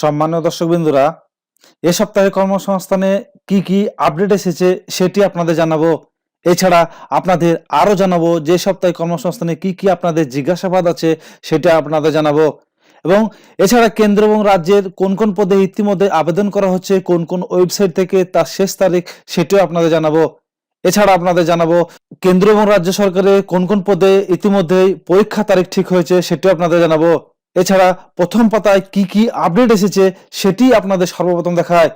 সম্মানীয় দর্শকবৃন্দুরা, এ সপ্তাহে কর্মসংস্থানে কি কি আপডেট এসেছে সেটি আপনাদের জানাব। এছাড়া আপনাদের আরও জানাব যে সপ্তাহে কর্মসংস্থানে কি কি আপনাদের জিজ্ঞাসাবাদ আছে সেটা আপনাদের জানাব। এবং এছাড়া কেন্দ্র এবং রাজ্যের কোন কোন পদে ইতিমধ্যে আবেদন করা হচ্ছে, কোন কোন ওয়েবসাইট থেকে তার শেষ তারিখ সেটিও আপনাদের জানাব। এছাড়া আপনাদের জানাব, কেন্দ্র এবং রাজ্য সরকারের কোন কোন পদে ইতিমধ্যেই পরীক্ষা তারিখ ঠিক হয়েছে সেটিও আপনাদের জানাব। এছাড়া প্রথম পাতায় কি কি আপডেট এসেছে সেটি আপনাদের সর্বপ্রথম দেখায়।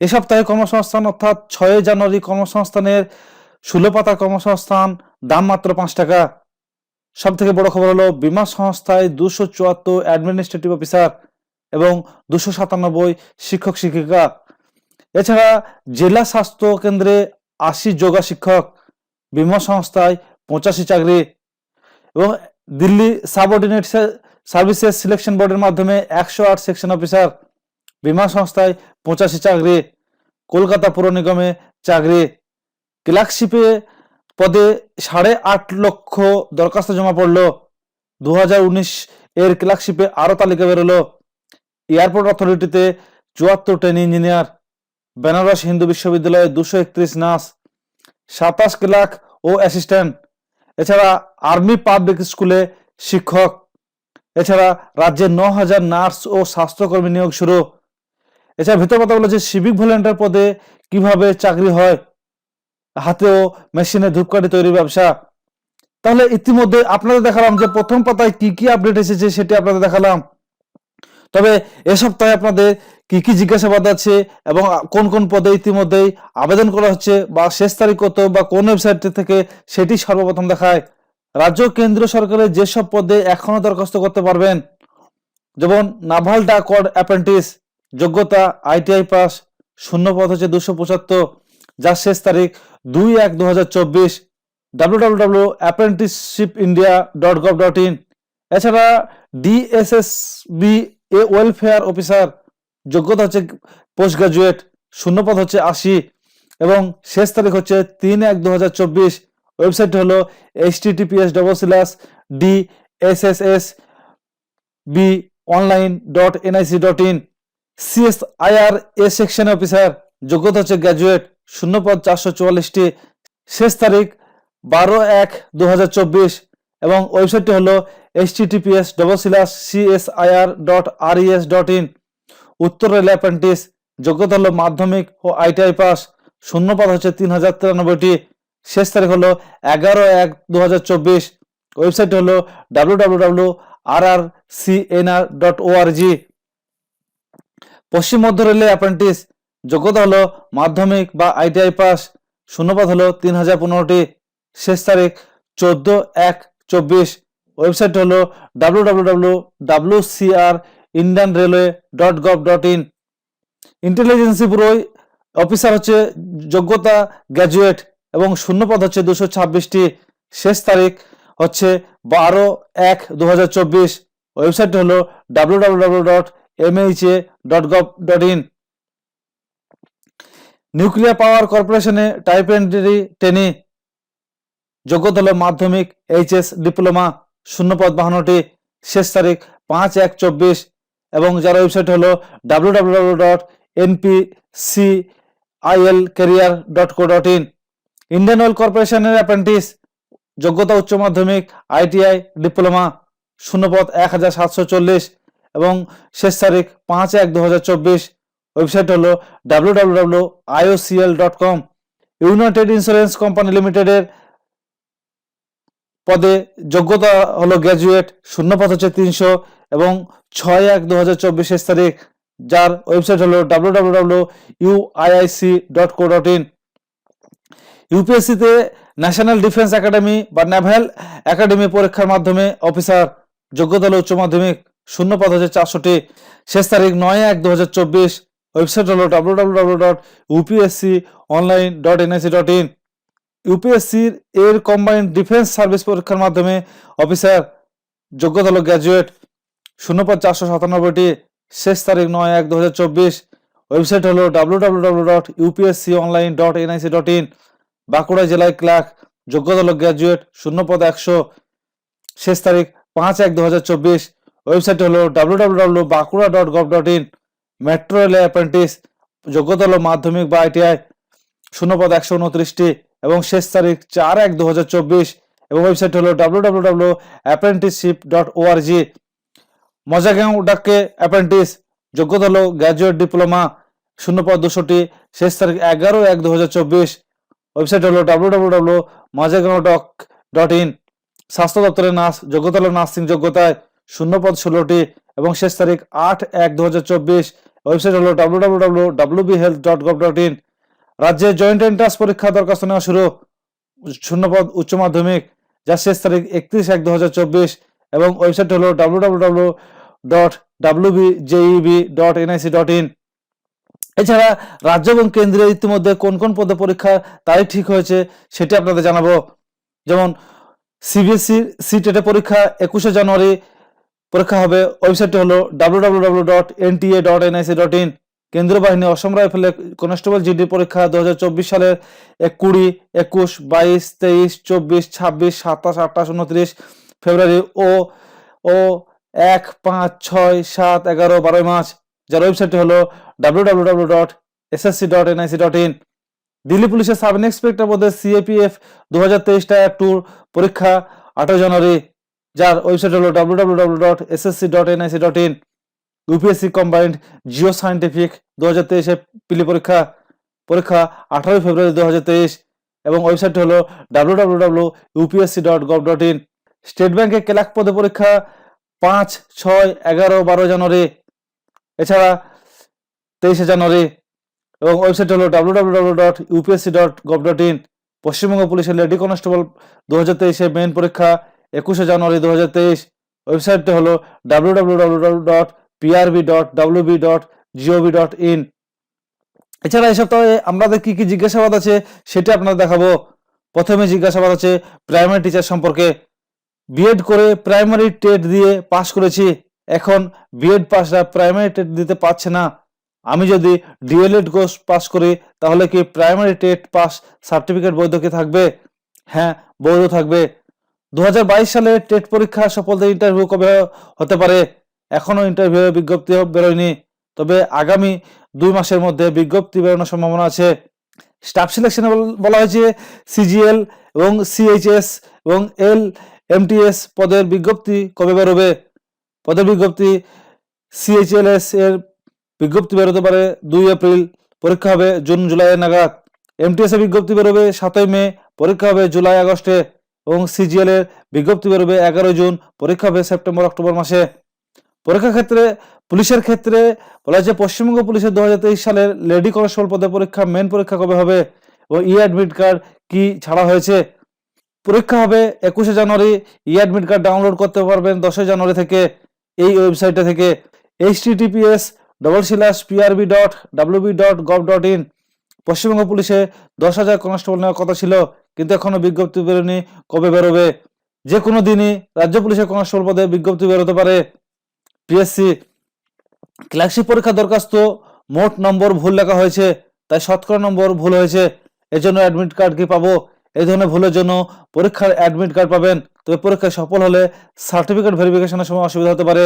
এ সপ্তাহে কর্মসংস্থান অর্থাৎ ছয় জানুয়ারি কর্মসংস্থানের ষোলো পাতার কর্মসংস্থান, দাম মাত্র পাঁচ টাকা। সব থেকে বড় খবর হলো, বিমা সংস্থায় দুশো চুয়াত্তর অ্যাডমিনিস্ট্রেটিভ অফিসার এবং দুশো সাতানব্বই শিক্ষক, শিক্ষিকা। এছাড়া জেলা স্বাস্থ্য কেন্দ্রে আশি যোগা শিক্ষক, বিমা সংস্থায় পঁচাশি চাকরি এবং দিল্লি সাবঅর্ডিনেট সার্ভিসেস সিলেকশন বোর্ডের মাধ্যমে একশো আট সেকশন অফিসার, বিমা সংস্থায় পঁচাশি চাকরি, কলকাতা পুর নিগমে চাকরি। ক্লার্কশিপে পদে সাড়ে আট লক্ষ দরখাস্ত জমা পড়ল। দু এর ক্লার্কশিপে আরও তালিকা বেরোলো। এয়ারপোর্ট অথরিটিতে চুয়াত্তর ট্রেন ইঞ্জিনিয়ার। বেনারস হিন্দু বিশ্ববিদ্যালয়ে দুশো একত্রিশ নার্স, সাতাশ ক্লার্ক ও অ্যাসিস্ট্যান্ট। এছাড়া আর্মি পাবলিক স্কুলে শিক্ষক। এছাড়া রাজ্যে ন হাজার নার্স ও স্বাস্থ্যকর্মী নিয়োগ শুরু। এছাড়া ভিতর কথা বলেছে সিভিক ভলেন্টিয়ার পদে কীভাবে চাকরি হয় হাতে ও মেশিনে ধূপকাঠি তৈরির ব্যবসা। তাহলে ইতিমধ্যে আপনাদের দেখালাম যে প্রথম পাতায় কি কি আপডেট এসেছে সেটি আপনাদের দেখালাম। তবে এ সপ্তাহে আপনাদের কি কি জিজ্ঞাসাবাদ আছে এবং কোন কোন পদে ইতিমধ্যেই আবেদন করা হচ্ছে বা শেষ তারিখ কত বা কোন ওয়েবসাইট থেকে সেটি সর্বপ্রথম দেখায়। রাজ্য ও কেন্দ্রীয় সরকারের যেসব পদে এখনও দরখাস্ত করতে পারবেন, যেমন নাভাল ডাক অ্যাপ্রেন্টিস যোগ্যতা আইটিআই পাস শূন্য পদ হচ্ছে দুশো পঁচাত্তর যার শেষ তারিখ দুই এক দু হাজার চব্বিশ W W W apprenticeship India dot gov dot in এছাড়া ডিএসএসবি এ ওয়েলফেয়ার অফিসার যোগ্যতা হচ্ছে পোস্ট গ্রাজুয়েট শূন্যপদ হচ্ছে আশি, এবং শেষ তারিখ হচ্ছে তিন এক দু হাজার চব্বিশ ওয়েবসাইট হলো H TTPS double slash D S S S B online dot NIC dot in CS IR A section officer যোগ্যতা হচ্ছে গ্র্যাজুয়েট শূন্য পদ চারশো চুয়াল্লিশটি। শেষ তারিখ বারো এক দু হাজার চব্বিশ এবং ওয়েবসাইটটি হলো H TTPS double slash CSIR dot RES dot in উত্তর রেল অ্যাপ্রেন্টিস যোগ্যতা হলো মাধ্যমিক ও আইটিআই পাস শূন্যপদ হচ্ছে তিন হাজার তিরানব্বইটি। শেষ তারিখ হলো এগারো এক দু ওয়েবসাইট হলো W W W R R C N R dot ORG পশ্চিম মধ্য রেলে অ্যাপ্রেন্টিস যোগ্যতা হলো মাধ্যমিক বা আইটিআই পাস শূন্যপদ হলো তিন হাজার পনেরোটি। শেষ তারিখ চোদ্দ এক চব্বিশ। ওয়েবসাইট হলো W W W W C R Indian railway dot gov dot in intelligence ব্যুরোয় officer হচ্ছে যোগ্যতা গ্র্যাজুয়েট এবং শূন্যপদ হচ্ছে দুশো ছাব্বিশটি। শেষ তারিখ হচ্ছে বারো এক দু ওয়েবসাইট হলো W W W dot MHA dot gov dot in nuclear power কর্পোরেশনে type entry trainee যোগ্যতা হলো মাধ্যমিক এইচএস ডিপ্লোমা শূন্যপদ বাহান্নটি। শেষ তারিখ পাঁচ এক চব্বিশ। এবং যার ওয়েবসাইট হলো W W W dot NP C IL career dot co dot in Indian oil কর্পোরেশনের অ্যাপ্রেন্টিস যোগ্যতা উচ্চ মাধ্যমিক আইটিআই ডিপ্লোমা শূন্যপদ এক হাজার সাতশো চল্লিশ এবং শেষ তারিখ পাঁচ এক দু হাজার চব্বিশ। ওয়েবসাইট হলো W W W IOCL dot com United insurance company লিমিটেডের পদে যোগ্যতা হলো গ্র্যাজুয়েট শূন্যপদ হচ্ছে তিনশো এবং ছয় এক দু হাজার চব্বিশ শেষ তারিখ। যার ওয়েবসাইট হলো W W W UIIC dot co dot in ইউপিএসসিতে national defence academy বা ন্যাভেল একাডেমি পরীক্ষার মাধ্যমে অফিসার যোগ্যতা উচ্চ মাধ্যমিক শূন্য পদ হচ্ছে চারশোটি। শেষ তারিখ নয় এক দু হাজার চব্বিশ। ওয়েবসাইট হলো W W W dot UPSC online dot NIC dot in ইউপিএসসির এর কম্বাইন্ড ডিফেন্স সার্ভিস পরীক্ষার মাধ্যমে অফিসার যোগ্যতা হলো গ্র্যাজুয়েট শূন্যপদ চারশো সাতানব্বইটি। শেষ তারিখ নয় এক দু হাজার চব্বিশ। ওয়েবসাইট হলো W W W dot UPSC online dot NIC dot in Bankura জেলায় ক্লার্ক যোগ্যতা হলো গ্র্যাজুয়েট শূন্য পদ একশো। শেষ তারিখ পাঁচ এক দু হাজার চব্বিশ। ওয়েবসাইট হলো W W W Bankura dot gov dot in. Metro রেলে অ্যাপ্রেন্টিস যোগ্যতা হলো মাধ্যমিক বা আইটিআই শূন্য পদ একশো উনত্রিশটি। এবং শেষ তারিখ চার এক দু হাজার চব্বিশ। এবং ওয়েবসাইট হলো W W W apprenticeship dot ORG Mazagaon ডাকে অ্যাপ্রেন্টিস যোগ্যতা হলো গ্র্যাজুয়েট ডিপ্লোমা শূন্য পদ দুশোটি। শেষ তারিখ এগারো এক দু হাজার চব্বিশ। ওয়েবসাইট হলো W W W dock dot in স্বাস্থ্য দপ্তরের নার্স যোগ্যতা হলো নার্সিং যোগ্যতায় শূন্য পদ ষোলোটি এবং শেষ তারিখ আট এক দু ওয়েবসাইট হলো W W W W B health dot gov dot in রাজ্যে জয়েন্ট এন্ট্রান্স পরীক্ষা দরখাস্ত নেওয়া শুরু, শূন্যপদ উচ্চ মাধ্যমিক যার শেষ তারিখ একত্রিশ এক দু এবং ওয়েবসাইট হলো W W W dot W B JEB dot NIC dot in এছাড়া রাজ্য এবং কেন্দ্রে ইতিমধ্যে কোন কোন পদে পরীক্ষা তারিখ ঠিক হয়েছে সেটি আপনাদের জানাব। যেমন সিবিএসসি সি টেটে পরীক্ষা একুশে জানুয়ারি পরীক্ষা হবে। ওয়েবসাইটটি হলো W W W dot NTA dot NIC dot in কেন্দ্রীয় বাহিনী অসম রাইফেলে কনস্টেবল জিডি পরীক্ষা দু হাজার চব্বিশ সালের এক কুড়ি, একুশ, বাইশ, তেইশ, চব্বিশ, ছাব্বিশ, সাতাশ, আঠাশ, উনত্রিশ ফেব্রুয়ারি ও ও এক, পাঁচ, ছয়, সাত, এগারো, বারোই মার্চ। যার ওয়েবসাইটটি হলো ডাব্লু ডট ডট দিল্লি পুলিশের সাব ইন্সপেক্টর পদে সিএপিএফ দু হাজার তেইশ টায়ার টুর পরীক্ষা আঠারো জানুয়ারি, যার ওয়েবসাইট হলো W W W dot SSC dot NIC dot in UPSC combined geo scientific দু হাজার তেইশে পিলি পরীক্ষা পরীক্ষা আঠারোই ফেব্রুয়ারি দু হাজার তেইশ এবং ওয়েবসাইট হলো W W W UPSC dot gov dot in state ব্যাংকে ক্লার্ক পদে পরীক্ষা পাঁচ, ছয়, এগারো, বারো জানুয়ারি। এছাড়া তেইশে জানুয়ারি এবং ওয়েবসাইট হলো W W W dot UPSC dot gov dot in Paschimbanga পুলিশের লেডি কনস্টেবল দু হাজার তেইশে মেন পরীক্ষা একুশে জানুয়ারি দু হাজার তেইশ। ওয়েবসাইটটি হলো W W W W dot PRB dot WB dot GOV dot in এছাড়া এই সপ্তাহে আমাদের কি কি জিজ্ঞাসাবাদ আছে সেটা আপনাদের দেখাবো। প্রথমে জিজ্ঞাসাবাদ আছে প্রাইমারি টিচার সম্পর্কে। বিএড করে প্রাইমারি টেট দিয়ে পাস করেছি। এখন বিএড পাসরা প্রাইমারি টেট দিতে পারছে না। আমি যদি ডিএলএড কোর্স পাস করি, তাহলে কি প্রাইমারি টেট পাস সার্টিফিকেট বৈধ কি থাকবে? হ্যাঁ বৈধ থাকবে। দু হাজার বাইশ সালে টেট পরীক্ষা সফলতা ইন্টারভিউ কবে হতে পারে? এখনও ইন্টারভিউ বিজ্ঞপ্তি বেরোয়নি। তবে আগামী দুই মাসের মধ্যে বিজ্ঞপ্তি বেরোনোর সম্ভাবনা আছে। স্টাফ সিলেকশনে বলা হয়েছে সিজিএল এবং সিএইচএস এবং এল এমটিএস পদের বিজ্ঞপ্তি কবে বেরোবে? পদের বিজ্ঞপ্তি সিএইচএলএস এর বিজ্ঞপ্তি বেরোতে পারে দুই এপ্রিল, পরীক্ষা হবে জুন জুলাই নাগাদ। এমটিএস বিজ্ঞপ্তি বেরোবে সাতই মে, পরীক্ষা হবে জুলাই, আগস্টে এবং সিজিএল এর বিজ্ঞপ্তি বেরোবে এগারোই জুন, পরীক্ষা হবে সেপ্টেম্বর, অক্টোবর মাসে। পরীক্ষার ক্ষেত্রে, পুলিশের ক্ষেত্রে বলা হয়েছে পশ্চিমবঙ্গ পুলিশের দু হাজার তেইশ সালের লেডি কনস্টেবল পদে পরীক্ষা মেন পরীক্ষা কবে হবে ও ই অ্যাডমিট কার্ড কি ছাড়া হয়েছে? পরীক্ষা হবে একুশে জানুয়ারি ই অ্যাডমিট কার্ড ডাউনলোড করতে পারবেন দশই জানুয়ারি থেকে এই ওয়েবসাইটটা থেকে। H TTPS double slash PRB dot WB dot gov dot in Paschimbanga পুলিশে দশ হাজার কনস্টেবল নেওয়ার কথা ছিল, কিন্তু এখনও বিজ্ঞপ্তি বেরোনি কবে বেরোবে। যে কোনো দিনই রাজ্য পুলিশের কনস্টেবল পদে বিজ্ঞপ্তি বেরোতে পারে। পিএসসি ক্লার্কশিপ পরীক্ষা দরখাস্ত মোট নম্বর ভুল লেখা হয়েছে, তাই শতকরা নম্বর ভুল হয়েছে। এজন্য অ্যাডমিট কার্ড কি পাবো? এই ধরনের ভুলের জন্য পরীক্ষার অ্যাডমিট কার্ড পাবেন। তবে পরীক্ষায় সফল হলে সার্টিফিকেট ভেরিফিকেশনের সময় অসুবিধা হতে পারে।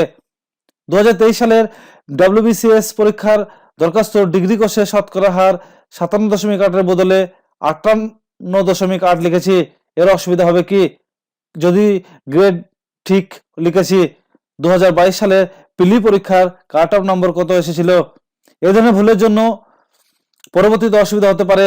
দু হাজার তেইশ সালের ডব্লিউবিসিএস পরীক্ষার দরখাস্ত ডিগ্রি কোর্সে শতকরা হার সাতান্ন দশমিক আটের বদলে আটান্ন দশমিক আট লিখেছি। এর অসুবিধা হবে কি? যদি গ্রেড ঠিক লিখেছি দু হাজার বাইশ সালে পিলি পরীক্ষার কাট অফ নম্বর কত এসেছিল? এ ধরনের ভুলের জন্য পরবর্তীতে অসুবিধা হতে পারে।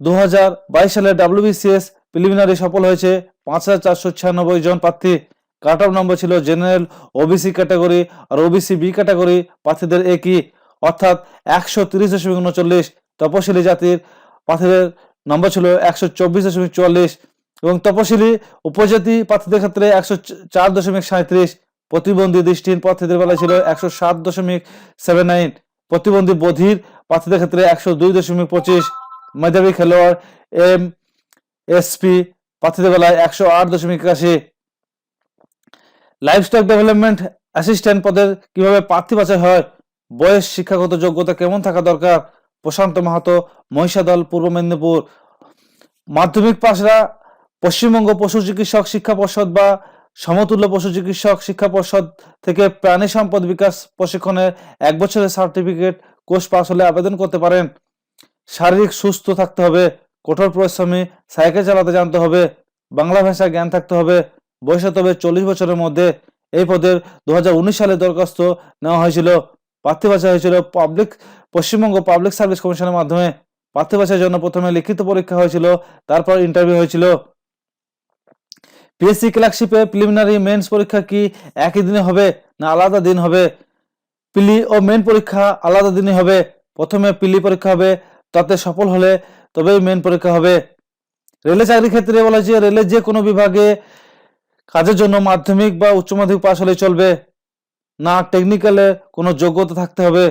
দু হাজার বাইশ সালে ডাব্লিউবিসিএস প্রিলিমিনারি সফল হয়েছে পাঁচ হাজার চারশো ছিয়ানব্বই জন প্রার্থী। কাট অফ নম্বর ছিল জেনারেল ওবিসি ক্যাটাগরি আর ওবিসি বি ক্যাটাগরি। প্রার্থীদের একই, অর্থাৎ একশো তিরিশ দশমিক উনচল্লিশ তপশিলি জাতির প্রার্থীদের নম্বর ছিল একশো চব্বিশ দশমিক চুয়াল্লিশ এবং তপশিলি উপজাতি প্রার্থীদের ক্ষেত্রে একশো চার দশমিক সাঁত্রিশ। প্রতিবন্ধী দৃষ্টিহীন প্রার্থীদের বেলায় ছিল একশো সাত দশমিক সেভেন নাইন। প্রতিবন্ধী বধির প্রার্থীদের ক্ষেত্রে একশো দুই দশমিক পঁচিশ। মেধাবী খেলোয়াড় এম এসপি প্রার্থীদের বেলায় একশো আট দশমিক একাশি। লাইফস্টক ডেভেলপমেন্ট অ্যাসিস্ট্যান্ট পদের কীভাবে প্রার্থী বাছাই হয়, বয়স, শিক্ষাগত যোগ্যতা কেমন থাকা দরকার, প্রশান্ত মাহাতো, মহিষাদল, পূর্ব মেদিনীপুর। মাধ্যমিক পাশরা পশ্চিমবঙ্গ পশু চিকিৎসক শিক্ষা পর্ষদ বা সমতুল্য পশু চিকিৎসক শিক্ষা পর্ষদ থেকে প্রাণী সম্পদ বিকাশ প্রশিক্ষণের এক বছরের সার্টিফিকেট কোর্স পাস হলে আবেদন করতে পারেন। শারীরিক সুস্থ থাকতে হবে, কঠোর পরিশ্রমী, সাইকেল চালাতে জানতে হবে, বাংলা ভাষায় জ্ঞান থাকতে হবে বয়স তবে চল্লিশ বছরের মধ্যে এই পদের দুহাজার উনিশ সালে দরখাস্ত নেওয়া হয়েছিল। প্রার্থী বাছা হয়েছিল পাবলিক পশ্চিমবঙ্গ পাবলিক সার্ভিস কমিশনের মাধ্যমে। প্রার্থী বাছাইয়ের জন্য প্রথমে লিখিত পরীক্ষা হয়েছিল, তারপর ইন্টারভিউ হয়েছিল। পিএসসি ক্লার্কশিপে প্রিলিমিনারি মেন্স পরীক্ষা কি একই দিনে হবে না আলাদা দিন হবে? পিলি ও মেন পরীক্ষা আলাদা দিনে হবে, প্রথমে পিলি পরীক্ষা হবে, তাতে সফল হলে তবেই মেন পরীক্ষা হবে। রেলে চাকরির ক্ষেত্রে বলা হয়েছে রেলের যে কোনো বিভাগে কাজের জন্য মাধ্যমিক বা উচ্চ মাধ্যমিক পাশ হলে চলবে। না টেকনিক্যালে কোনো যোগ্যতা থাকতে হবে।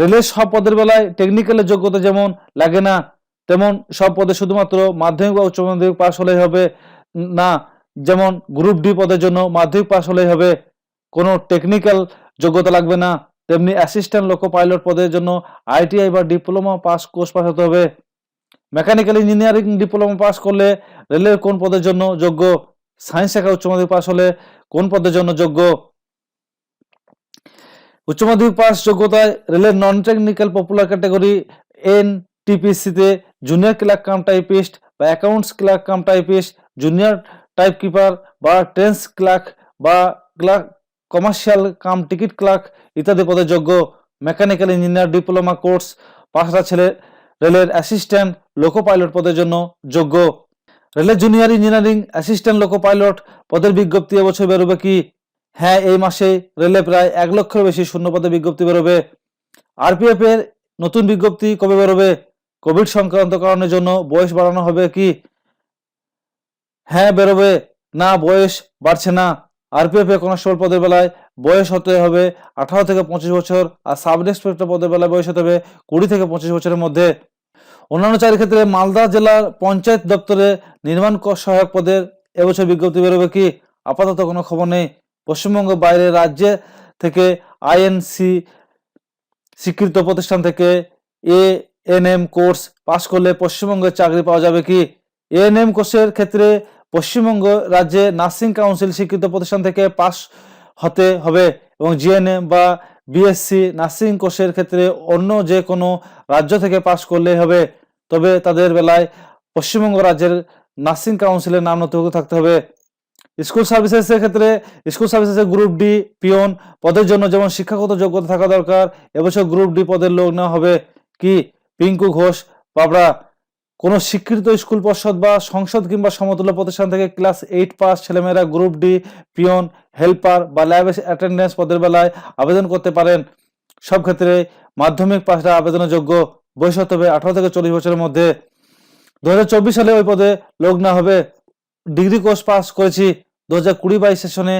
রেলের সব পদের বেলায় টেকনিক্যালের যোগ্যতা যেমন লাগে না, তেমন সব পদে শুধুমাত্র মাধ্যমিক বা উচ্চ মাধ্যমিক পাশ হলেই হবে। না, যেমন গ্রুপ ডি পদের জন্য মাধ্যমিক পাশ হলেই হবে। কোনো টেকনিক্যাল যোগ্যতা লাগবে না। তেমনি অ্যাসিস্ট্যান্ট লোকো পাইলট পদের জন্য আইটিআই বা ডিপ্লোমা পাস কোর্স পাস হতে হবে। মেকানিক্যাল ইঞ্জিনিয়ারিং ডিপ্লোমা পাস করলে রেলের কোন পদের জন্য যোগ্য? সায়েন্স শাখা উচ্চ মাধ্যমিক পাস হলে কোন পদের জন্য যোগ্য? উচ্চ মাধ্যমিক পাস যোগ্যতায় রেলের non technical popular category N টিপিসিতে junior clerk cum typist বা accounts clerk cum typist junior type keeper বা ট্রেন্স ক্লার্ক বা clerk commercial cum ticket clerk ইত্যাদি পদে যোগ্য। মেকানিক্যাল ইঞ্জিনিয়ার ডিপ্লোমা কোর্স পাশরা ছেলে রেলের অ্যাসিস্ট্যান্ট লোকো পাইলট পদের জন্য যোগ্য। রেলের junior engineering assistant loco pilot পদের বিজ্ঞপ্তি এবছর বেরোবে কি? হ্যাঁ এই মাসে রেলে প্রায় এক লক্ষের বেশি শূন্য পদে বিজ্ঞপ্তি বেরোবে। আরপিএফ এর নতুন বিজ্ঞপ্তি কবে বেরোবে? কোভিড সংক্রান্ত কারণের জন্য বয়স বাড়ানো হবে কি? হ্যাঁ বেরোবে। না, বয়স বাড়ছে না। আরপিএফ এ কনস্টেবল পদের বেলায় বয়স হতে হবে আঠারো থেকে পঁচিশ বছর আর সাব ইন্সপেক্টর পদের বেলায় বয়স হতে হবে কুড়ি থেকে পঁচিশ বছরের মধ্যে। অন্যান্য চাকরির ক্ষেত্রে মালদা জেলার পঞ্চায়েত দপ্তরে নির্মাণ সহায়ক পদের এবছর বিজ্ঞপ্তি বেরোবে কি? আপাতত কোনো খবর নেই। পশ্চিমবঙ্গ বাইরে রাজ্যে থেকে আইএনসি স্বীকৃত প্রতিষ্ঠান থেকে A N M course pass করলে পশ্চিমবঙ্গে চাকরি পাওয়া যাবে কি? এন এএনএম কোর্সের ক্ষেত্রে পশ্চিমবঙ্গ রাজ্যে নার্সিং কাউন্সিল স্বীকৃত প্রতিষ্ঠান থেকে পাশ হতে হবে এবং জিএনএম বা বিএসসি নার্সিং কোর্সের ক্ষেত্রে অন্য যে কোনো রাজ্য থেকে পাশ করলেই হবে। তবে তাদের বেলায় পশ্চিমবঙ্গ রাজ্যের নার্সিং কাউন্সিলের নাম নথিভুক্ত থাকতে হবে। স্কুল সার্ভিসেসের ক্ষেত্রে স্কুল সার্ভিসেসের গ্রুপ ডি পিওন পদের জন্য যেমন শিক্ষাগত যোগ্যতা থাকা দরকার, এবছর গ্রুপ ডি পদের লোক নেওয়া হবে কি? পিঙ্কু ঘোষ পাবড়া কোনো স্বীকৃত স্কুল পর্ষদ বা সংসদ কিংবা সমতুল্য প্রতিষ্ঠান থেকে ক্লাস এইট পাস ছেলেমেয়েরা গ্রুপ ডি পিয়ন, হেল্পার বা ল্যাব অ্যাটেন্ডেন্স পদের বেলায় আবেদন করতে পারেন। সব ক্ষেত্রে মাধ্যমিক পাশটা আবেদনের যোগ্য বয়স হতে হবে আঠারো থেকে চল্লিশ বছরের মধ্যে দু হাজার চব্বিশ সালে ওই পদে লোক না হবে। ডিগ্রি কোর্স পাস করেছি। দু হাজার কুড়ি বাইশ সেশনে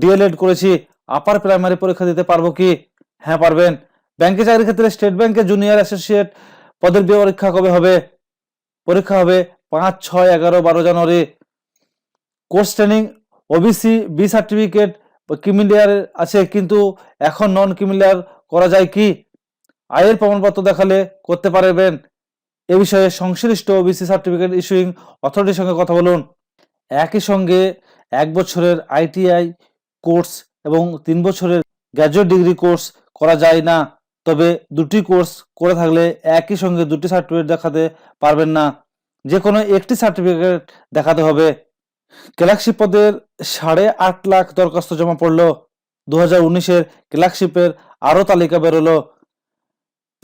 ডিএলএড করেছি। আপার প্রাইমারি পরীক্ষা দিতে পারব কি? হ্যাঁ পারবেন। ব্যাংকে চাকরির ক্ষেত্রে স্টেট ব্যাংকে জুনিয়র অ্যাসোসিয়েট পদের পরীক্ষা কবে হবে? পরীক্ষা হবে পাঁচ, ছয়, এগারো, বারো জানুয়ারি। Course training, OBC, B certificate, creamy layer আছে, কিন্তু এখন নন কিমিলিয়ার করা যায় কি? আয়ের প্রমাণপত্র দেখালে করতে পারবেন। এ বিষয়ে সংশ্লিষ্ট ওবিসি সার্টিফিকেট ইস্যুইং অথরিটির সঙ্গে কথা বলুন। একই সঙ্গে এক বছরের আইটিআই কোর্স এবং তিন বছরের গ্র্যাজুয়েট ডিগ্রি কোর্স করা যায় না। তবে দুটি কোর্স করে থাকলে একই সঙ্গে দুটি সার্টিফিকেট দেখাতে পারবেন না। যে কোনো একটি সার্টিফিকেট দেখাতে হবে। ক্লার্কশিপ পদের সাড়ে আট লাখ দরখাস্ত জমা পড়ল। দু হাজার উনিশের ক্লার্কশিপের আরও তালিকা বেরোলো।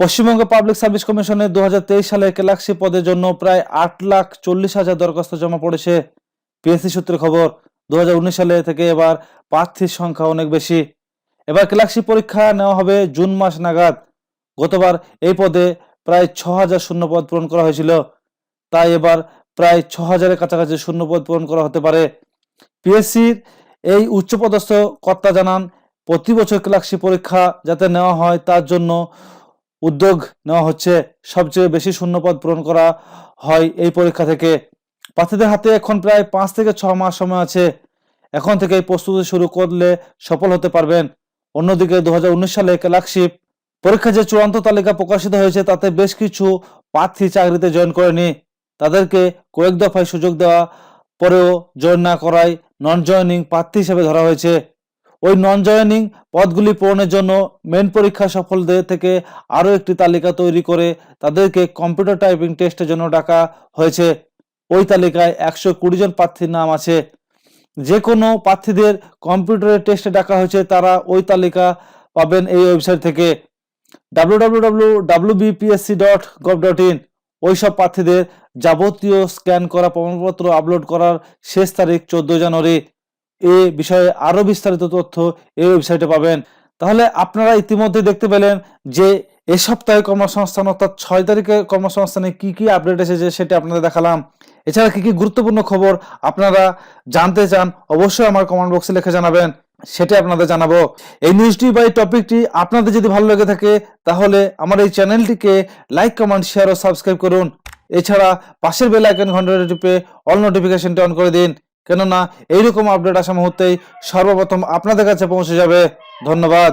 পশ্চিমবঙ্গ পাবলিক সার্ভিস কমিশনে দু হাজার তেইশ সালে ক্লার্কশিপ পদের জন্য প্রায় আট লাখ চল্লিশ হাজার দরখাস্ত জমা পড়েছে। পিএসসি সূত্রে খবর দু সালে থেকে এবার প্রার্থীর সংখ্যা অনেক বেশি। এবার ক্লার্কশিপ পরীক্ষা নেওয়া হবে জুন মাস নাগাদ। গতবার এই পদে প্রায় ছ হাজার শূন্য পদ পূরণ করা হয়েছিল। তাই এবার প্রায় ছ হাজারের কাছাকাছি শূন্য পদ পূরণ করা হতে পারে। পিএসসির এই উচ্চপদস্থ কর্তা জানান, প্রতি বছর ক্লার্কশিপ পরীক্ষা যাতে নেওয়া হয় তার জন্য উদ্যোগ নেওয়া হচ্ছে। সবচেয়ে বেশি শূন্যপদ পূরণ করা হয় এই পরীক্ষা থেকে। প্রার্থীদের হাতে এখন প্রায় পাঁচ থেকে ছ মাস সময় আছে। এখন থেকে প্রস্তুতি শুরু করলে সফল হতে পারবেন। অন্যদিকে দু হাজার উনিশ সালে ক্লার্কশিপ পরীক্ষা যে চূড়ান্ত তালিকা প্রকাশিত হয়েছে, তাতে বেশ কিছু প্রার্থী চাকরিতে জয়েন করেনি। তাদেরকে কয়েক দফায় সুযোগ দেওয়া, পরেও জয়েন না করায় নন জয়নিং প্রার্থী হিসেবে ধরা হয়েছে। ওই নন জয়নিং পদগুলি পূরণের জন্য মেন পরীক্ষা সফলদের থেকে আরও একটি তালিকা তৈরি করে তাদেরকে কম্পিউটার টাইপিং টেস্টের জন্য ডাকা হয়েছে। ওই তালিকায় একশো কুড়ি জন প্রার্থীর নাম আছে। যে কোনো প্রার্থীদের কম্পিউটারের টেস্টে ডাকা হয়েছে, তারা ওই তালিকা পাবেন এই ওয়েবসাইট থেকে। www.wbpsc.gov.in ওই সব প্রার্থীদের যাবতীয় স্ক্যান করা প্রমাণপত্র আপলোড করার শেষ তারিখ চোদ্দ জানুয়ারি। এ বিষয়ে আরও বিস্তারিত তথ্য এই ওয়েবসাইটে পাবেন। তাহলে আপনারা ইতিমধ্যে দেখতে পেলেন যে এ সপ্তাহে কর্মসংস্থান অর্থাৎ ছয় তারিখে কর্মসংস্থানে কি কি আপডেট এসেছে সেটা আপনাদের দেখালাম। এছাড়া কি কি গুরুত্বপূর্ণ খবর আপনারা জানতে চান অবশ্যই আমার কমেন্ট বক্সে লিখে জানাবেন সেটা আপনাদের জানাব। এই নিউজটি বা এই টপিকটি আপনাদের যদি ভালো লেগে থাকে, তাহলে আমার এই চ্যানেলটিকে লাইক কমেন্ট শেয়ার ও সাবস্ক্রাইব করুন। এছাড়া পাশের বেল আইকন ঘন্টাটি টিপে অল নোটিফিকেশনটি অন করে দিন। কেননা এইরকম আপডেট আসা মুহূর্তেই সর্বপ্রথম আপনাদের কাছে পৌঁছে যাবে। ধন্যবাদ।